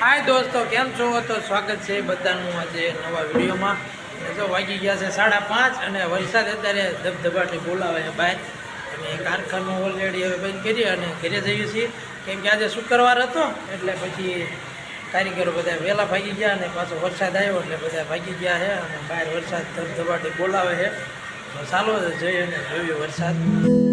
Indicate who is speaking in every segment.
Speaker 1: હાય દોસ્તો, કેમ છો? તો સ્વાગત છે બધાનું આજે નવા વિડીયોમાં. જો વાગી ગયા છે સાડા પાંચ અને વરસાદ અત્યારે ધબધબાટી બોલાવે છે બહાર અને કારખાનું ઓલરેડી હવે બંધ કરી અને ઘરે જઈએ છીએ. કેમ કે આજે શુક્રવાર હતો, એટલે પછી કારીગરો બધા વહેલા ભાગી ગયા અને પાછો વરસાદ આવ્યો, એટલે બધા ભાગી ગયા છે અને બહાર વરસાદ ધબધબાટી બોલાવે છે. તો ચાલો જઈએ અને જોઈએ વરસાદ.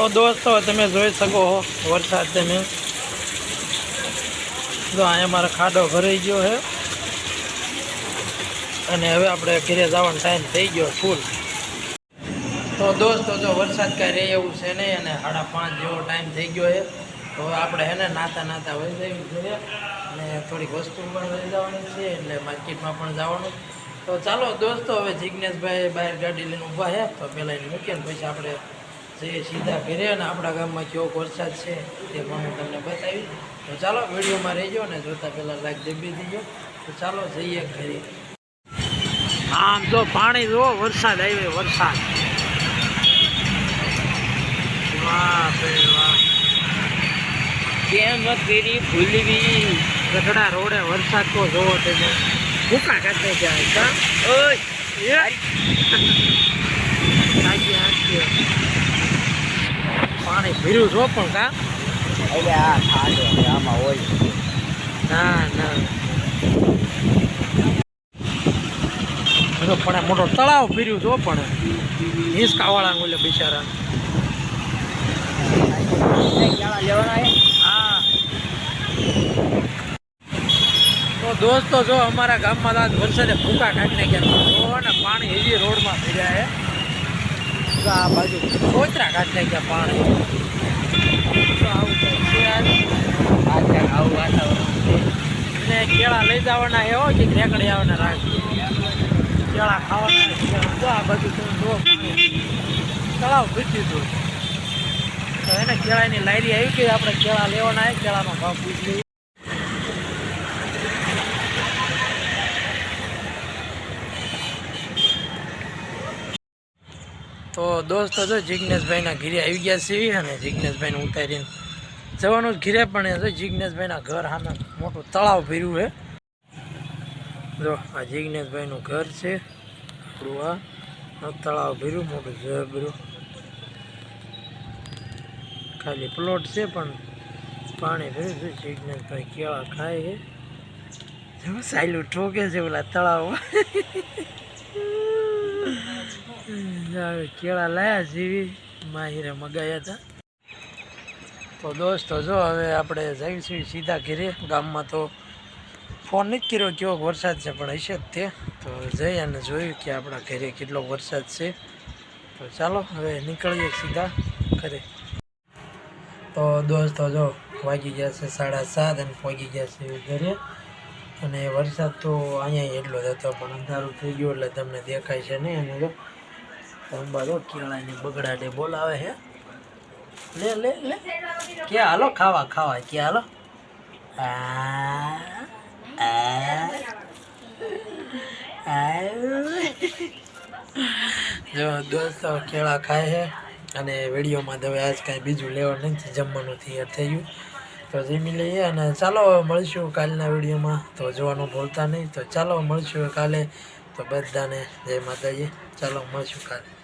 Speaker 1: તો દોસ્તો તમે જોઈ શકો વરસાદ તમે. જો અહીંયા મારો ખાડો ભરાઈ ગયો છે. અને હવે આપણે ઘરે જવાનો ટાઈમ થઈ ગયો ફૂલ તો દોસ્તો જો વરસાદ કાંઈ રહે એવું છે નહીં અને સાડા પાંચ જેવો ટાઈમ થઈ ગયો છે. તો આપણે હે ને નાતા નાતા વહી જવી જોઈએ અને થોડીક વસ્તુ પણ લઈ જવાની છે એટલે માર્કેટમાં પણ જવાનું. તો ચાલો દોસ્તો, હવે જિજ્ઞેશભાઈ બહાર ગાડી લઈને ઊભા છે. તો પહેલાં એને મૂકીએ પછી આપણે જઈએ સીધા ઘરે અને આપણા ગામમાં કેવો વરસાદ છે, તે પણ હું તમને બતાવી તો ચાલો, વિડીયોમાં રહેજો અને જોતા પહેલાં લાઈક દબી દીજો. તો ચાલો, જઈએ ઘરે. આમ જો પાણી જો વરસાદ આવ્યો, વરસાદ. કેમ ફેરી ભૂલવી? ગઢડા રોડે વરસાદ તો જોવો તમે. ભૂકા કાઢે જાય પાણી જો છો પણ કા?
Speaker 2: એટલે આ ખાડો આમાં હોય.
Speaker 1: ના ના. પણ મોટો તળાવ ફીર્યું છો પણ. હિંચકાવાળા ઓલે બિચારા.
Speaker 2: ક્યાં લેવાના છે
Speaker 1: હા. તો દોસ્તો જો અમારા ગામમાં આજ વરસાદે ભૂકા કાઢી નાખ્યા જો ને પાણી હેવી રોડમાં ભર્યા છે. આ બાજુ કોતરા કાઢી નાખ્યા પાણી. કેળા લઈ જવાના એવો કે રેકડી આવવાના રાખ કેળા ખાવાના જો આ બધું તમે જુઓ તળાવ ભીઠી હતું તો એને કેળાની લારી આવી કે આપણે કેળા લેવાના કેળાનો ભાવ પૂછી તો દોસ્તો જો જિજ્ઞેશભાઈના ઘીરે આવી ગયા છે અને જિજ્ઞેશભાઈને ઉતારીને જવાનું ઘીરે, પણ જો જિજ્ઞેશભાઈના ઘર સામે મોટું તળાવ ભર્યું છે. જો આ જિજ્ઞેશભાઈનું ઘર છે. તળાવ ભર્યું, મોટું જબરું ખાલી પ્લોટ છે, પણ પાણી ભર્યું છે. જિજ્ઞેશભાઈ કેળા ખાય છે. સાયલું ઠોકે છે ઓલા તળાવ કેળા લાયા જેવી માહિરે મગાયા હતા. તો દોસ્તો, જો હવે આપણે જઈશું સીધા ઘરે, ગામમાં તો ફોન નથી કર્યો કેવો વરસાદ છે, પણ હશે જ તે. તો જઈ અને જોયું કે આપણા ઘરે કેટલો વરસાદ છે. તો ચાલો, હવે નીકળીએ સીધા ઘરે. તો દોસ્તો, જો વાગી ગયા છે સાડા સાત અને પહોંચી ગયા છે ઘરે. અને વરસાદ તો અહીંયા એટલો જ હતો, પણ અંધારું થઈ ગયું એટલે તમને દેખાય છે નહીં. અને જો અંબા તો કેળાની બગડાટે બોલાવે હે. લે લે લે. કે હાલો? ખાવા ખાવા. કે હાલો. જો, દોસ્તો, કેળા ખાય છે અને વિડીયોમાં તો આજ કાંઈ બીજું લેવાનું નથી, જમવાનું તૈયાર થઈ ગયું. તો જમી લઈએ અને ચાલો મળીશું કાલના વિડીયોમાં. તો જોવાનું ભૂલતા નહીં. તો ચાલો મળીશું કાલે. તો બધાને જય માતાજી. ચાલો મળીશું કાલે.